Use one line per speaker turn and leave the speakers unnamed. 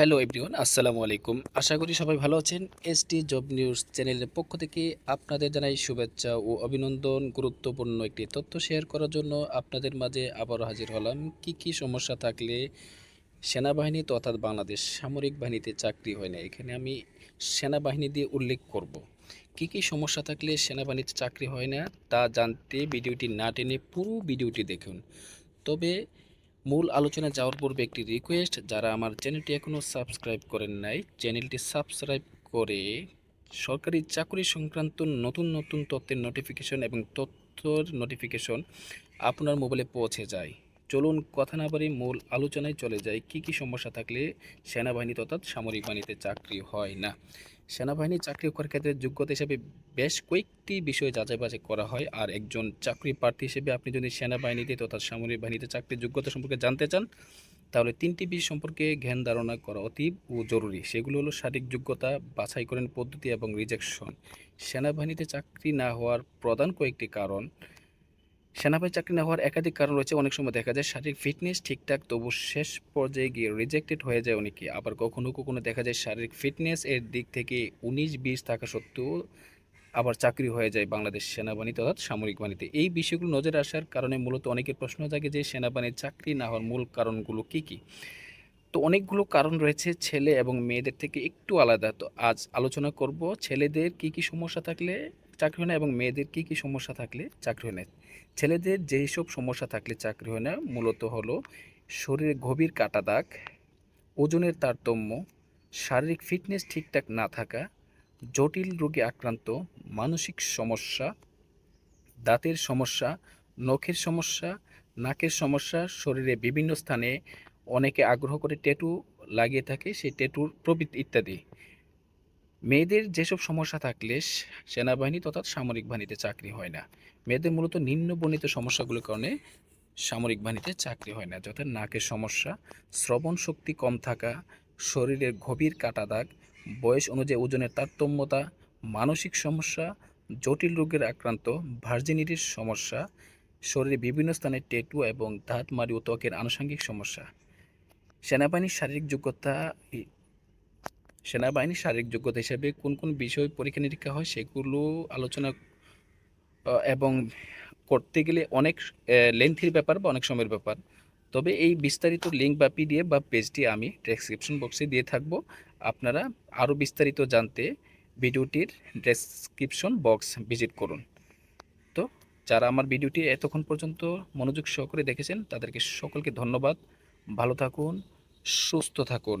Hello everyone, আসসালামু আলাইকুম। আশা করি সবাই ভালো আছেন। এসটি জব নিউজ চ্যানেলের পক্ষ থেকে আপনাদের জানাই শুভেচ্ছা ও অভিনন্দন। গুরুত্বপূর্ণ একটি তথ্য শেয়ার করার জন্য আপনাদের মাঝে আবারও হাজির হলাম। কি কি সমস্যা থাকলে সেনাবাহিনী তথা বাংলাদেশ সামরিক বাহিনীতে চাকরি হয় না, এখানে আমি সেনাবাহিনী দিয়ে উল্লেখ করব। কি কি সমস্যা থাকলে সেনাবাহিনীতে চাকরি হয় না, তা জানতে ভিডিওটি না টেনে পুরো ভিডিওটি দেখুন। তবে মূল আলোচনা যাওয়ার পূর্বে একটি রিকোয়েস্ট যারা আমার চ্যানেলটি এখনও সাবস্ক্রাইব করেন নাই চ্যানেলটি সাবস্ক্রাইব করে সরকারি চাকরি সংক্রান্ত নতুন নতুন তথ্যের নোটিফিকেশন এবং তথ্যর নোটিফিকেশন আপনার মোবাইলে পৌঁছে যায়। চলুন কথা না বাড়ি মূল আলোচনায় চলে যাই। কি কি সমস্যা থাকলে সেনাবাহিনী তথা সামরিক বাহিনীতে চাকরি হয় না? সেনাবাহিনী চাকরি করার ক্ষেত্রে যোগ্যতা হিসেবে বেশ কয়েকটি বিষয় যাচাই বাছাই করা হয়। আর একজন চাকরি প্রার্থী হিসেবে আপনি যদি সেনাবাহিনীতে তথা সামরিক বাহিনীতে চাকরির যোগ্যতা সম্পর্কে জানতে চান, তাহলে তিনটি বিষয় সম্পর্কে জ্ঞান ধারণা করা অতীব ও জরুরি। সেগুলো হলো শারীরিক যোগ্যতা, বাছাইকরণ পদ্ধতি এবং রিজেকশন সেনাবাহিনীতে চাকরি না হওয়ার প্রধান কয়েকটি কারণ সেনাবাহিনী চাকরি না হওয়ার একাধিক কারণ রয়েছে। অনেক সময় দেখা যায় শারীরিক ফিটনেস ঠিকঠাক, তবু শেষ পর্যায়ে গিয়ে রিজেক্টেড হয়ে যায় অনেকে। আবার কখনো কখনো দেখা যায় শারীরিক ফিটনেস এর দিক থেকে উনিশ বিশ থাকা সত্ত্বেও আবার চাকরি হয়ে যায় বাংলাদেশ সেনাবাহিনী তথা সামরিক বাহিনীতে। এই বিষয়গুলো নজরে আসার কারণে মূলত অনেকের প্রশ্ন জাগে যে সেনাবাহিনীর চাকরি না হওয়ার মূল কারণগুলো কী কী? তো অনেকগুলো কারণ রয়েছে ছেলে এবং মেয়েদের থেকে একটু আলাদা। তো আজ আলোচনা করব ছেলেদের কি কি সমস্যা থাকলে চাকরি হয় না এবং মেয়েদের কি কি সমস্যা থাকলে চাকরি হয় না। ছেলেদের যেই সব সমস্যা থাকলে চাকরি হয় না, মূলত হলো শরীরে গভীর কাটা দাগ, ওজনের তারতম্য, শারীরিক ফিটনেস ঠিকঠাক না থাকা, জটিল রোগে আক্রান্ত, মানসিক সমস্যা, দাঁতের সমস্যা, নখের সমস্যা, নাকের সমস্যা, শরীরে বিভিন্ন স্থানে অনেকে আগ্রহ করে ট্যাটু লাগিয়ে থাকে, সেই ট্যাটুর প্রবৃত্তি ইত্যাদি। মেয়েদের যেসব সমস্যা থাকলে সেনাবাহিনী তথা সামরিক বাহিনীতে চাকরি হয় না। মেয়েদের মূলত নিম্নবর্ণিত সমস্যাগুলোর কারণে সামরিক বাহিনীতে চাকরি হয় না, যথা নাকের সমস্যা, শ্রবণ শক্তি কম থাকা, শরীরের গভীর কাটা দাগ, বয়স অনুযায়ী ওজনের তারতম্যতা, মানসিক সমস্যা, জটিল রোগের আক্রান্ত, ভার্জিনিটির সমস্যা, শরীরে বিভিন্ন স্থানে টেটু এবং দাঁত মারি ও ত্বকের আনুষঙ্গিক সমস্যা। সেনাবাহিনীর শারীরিক যোগ্যতা সেনাবাহিনীর শারীরিক যোগ্যতা হিসেবে কোন কোন বিষয় পরীক্ষা নিরীক্ষা হয় সেগুলো আলোচনা এবং করতে গেলে অনেক লেন্থির ব্যাপার বা অনেক সময়ের ব্যাপার। তবে এই বিস্তারিত লিঙ্ক বা পিডিএফ বা পেজটি আমি ডেসক্রিপশন বক্সে দিয়ে থাকব। আপনারা আরও বিস্তারিত জানতে ভিডিওটির ডেসক্রিপশন বক্স ভিজিট করুন। তো যারা আমার ভিডিওটি এতক্ষণ পর্যন্ত মনোযোগ সহকারে দেখেছেন, তাদেরকে সকলকে ধন্যবাদ। ভালো থাকুন, সুস্থ থাকুন।